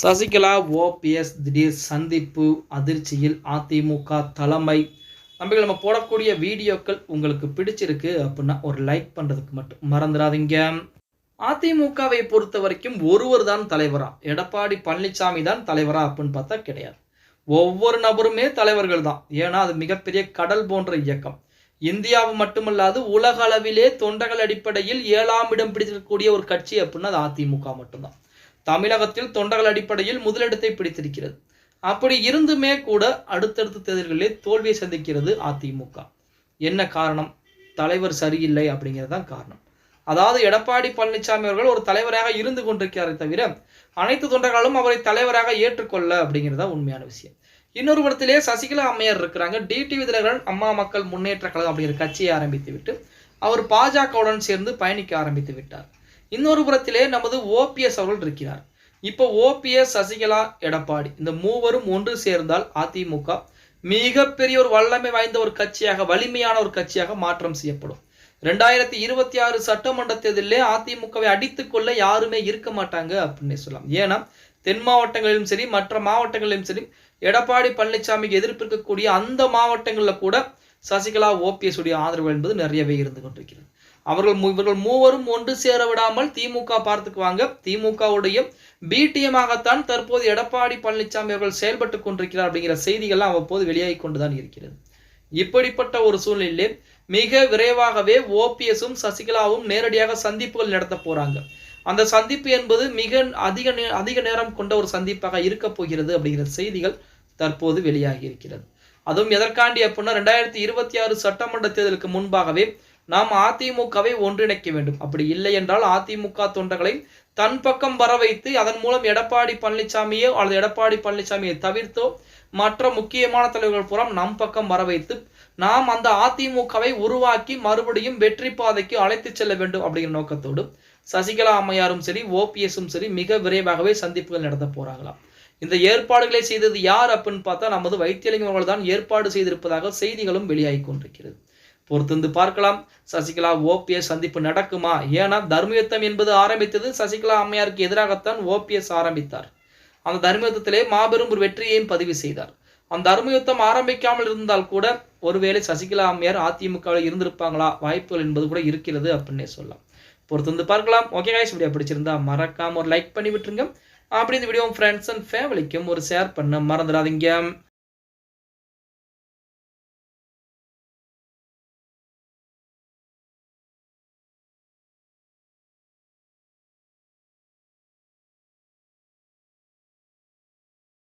Sasikala OPS திடீர் சந்திப்பு அதிர்ச்சியில் அதிமுக தலைமை. நம்பிகள் நம்ம போடக்கூடிய வீடியோக்கள் உங்களுக்கு பிடிச்சிருக்கு அப்படின்னா ஒரு லைக் பண்ணுறதுக்கு மட்டும் மறந்துடாதீங்க. அதிமுகவை பொறுத்த வரைக்கும் ஒருவர் தான் தலைவரா? எடப்பாடி பழனிசாமி தான் தலைவரா அப்படின்னு பார்த்தா கிடையாது. ஒவ்வொரு நபருமே தலைவர்கள் தான். ஏன்னா அது மிகப்பெரிய கடல் போன்ற இயக்கம். இந்தியாவு மட்டுமல்லாது உலக அளவிலே தொண்டர்கள் அடிப்படையில் ஏழாம் இடம் பிடித்திருக்கக்கூடிய ஒரு கட்சி அப்படின்னா அது அதிமுக மட்டும்தான். தமிழகத்தில் தொண்டர்கள் அடிப்படையில் முதலிடத்தை பிடித்திருக்கிறது. அப்படி இருந்துமே கூட அடுத்தடுத்த தேர்தல்களிலே தோல்வியை சந்திக்கிறது அதிமுக. என்ன காரணம்? தலைவர் சரியில்லை அப்படிங்கிறது தான் காரணம். அதாவது எடப்பாடி பழனிசாமி அவர்கள் ஒரு தலைவராக இருந்து கொண்டிருக்கிறாரே தவிர அனைத்து தொண்டர்களும் அவரை தலைவராக ஏற்றுக்கொள்ள அப்படிங்கிறது தான் உண்மையான விஷயம். இன்னொரு படத்திலே சசிகலா அம்மையார் இருக்கிறாங்க. டிடிவி தினகரன் அம்மா மக்கள் முன்னேற்ற கழகம் அப்படிங்கிற கட்சியை ஆரம்பித்து விட்டு அவர் பாஜகவுடன் சேர்ந்து பயணிக்க ஆரம்பித்து விட்டார். இன்னொரு புறத்திலே நமது ஓபிஎஸ் அவர்கள் இருக்கிறார். இப்போ ஓபிஎஸ் சசிகலா எடப்பாடி இந்த மூவரும் ஒன்று சேர்ந்தால் அதிமுக மிகப்பெரிய ஒரு வல்லமை வாய்ந்த ஒரு கட்சியாக வலிமையான ஒரு கட்சியாக மாற்றம் செய்யப்படும். ரெண்டாயிரத்தி இருபத்தி ஆறு சட்டமன்ற தேர்தலிலே அதிமுகவை அடித்துக் கொள்ள யாருமே இருக்க மாட்டாங்க அப்படின்னு சொல்லலாம். ஏன்னா தென் மாவட்டங்களிலும் சரி மற்ற மாவட்டங்களிலும் சரி எடப்பாடி பழனிசாமிக்கு எதிர்ப்பு இருக்கக்கூடிய அந்த மாவட்டங்களில் கூட சசிகலா ஓபிஎஸ் உடைய ஆதரவு என்பது நிறையவே இருந்து கொண்டிருக்கிறது. அவர்கள் இவர்கள் மூவரும் ஒன்று சேர விடாமல் திமுக பார்த்துக்குவாங்க திமுகவுடைய பிடிஎமாகத்தான் தற்போது எடப்பாடி பழனிசாமி அவர்கள் செயல்பட்டு கொண்டிருக்கிறார் அப்படிங்கிற செய்திகள்லாம் அவ்வப்போது வெளியாகி கொண்டுதான் இருக்கிறது. இப்படிப்பட்ட ஒரு சூழ்நிலையிலே மிக விரைவாகவே ஓபிஎஸும் சசிகலாவும் நேரடியாக சந்திப்புகள் நடத்த போறாங்க. அந்த சந்திப்பு என்பது மிக அதிக அதிக நேரம் கொண்ட ஒரு சந்திப்பாக இருக்க போகிறது அப்படிங்கிற செய்திகள் தற்போது வெளியாகி இருக்கிறது. அதுவும் எதற்காண்டி அப்படின்னா ரெண்டாயிரத்தி இருபத்தி ஆறு சட்டமன்ற தேர்தலுக்கு முன்பாகவே நாம் அதிமுகவை ஒன்றிணைக்க வேண்டும். அப்படி இல்லை என்றால் அதிமுக தொண்டர்களை தன் பக்கம் வர வைத்து அதன் மூலம் எடப்பாடி பழனிசாமியோ அல்லது எடப்பாடி பழனிசாமியை தவிர்த்தோ மற்ற முக்கியமான தலைவர்கள் புறம் நம் பக்கம் வர வைத்து நாம் அந்த அதிமுகவை உருவாக்கி மறுபடியும் வெற்றி பாதைக்கு அழைத்து செல்ல வேண்டும் அப்படிங்கிற நோக்கத்தோடு சசிகலா அம்மையாரும் சரி ஓபிஎஸும் சரி மிக விரைவாகவே சந்திப்புகள் நடத்த போறாங்களாம். இந்த ஏற்பாடுகளை செய்தது யார் அப்படின்னு பார்த்தா நமது வைத்தியலிங்கம் அவர்கள் தான் ஏற்பாடு செய்திருப்பதாக செய்திகளும் வெளியாகி கொண்டிருக்கிறது. பொறுத்திருந்து பார்க்கலாம். சசிகலா ஓபிஎஸ் சந்திப்பு நடக்குமா? ஏன்னா தர்மயுத்தம் என்பது ஆரம்பித்தது சசிகலா அம்மையாருக்கு எதிராகத்தான் ஓபிஎஸ் ஆரம்பித்தார். அந்த தர்மயுத்தத்திலே மாபெரும் ஒரு வெற்றியையும் பதிவு செய்தார். அந்த தர்மயுத்தம் ஆரம்பிக்காமல் இருந்தால் கூட ஒருவேளை சசிகலா அம்மையார் அதிமுகவில் இருந்திருப்பாங்களா? வாய்ப்புகள் என்பது கூட இருக்கிறது அப்படின்னே சொல்லலாம். பொறுத்து வந்து பார்க்கலாம். ஓகே காய்ஸ் வீடியோ பிடிச்சிருந்தா மறக்காம ஒரு லைக் பண்ணி விட்டுருங்க. அப்படி இந்த வீடியோ ஃப்ரெண்ட்ஸ் அண்ட் ஃபேமிலிக்கும் ஒரு ஷேர் பண்ண மறந்துடாதீங்க.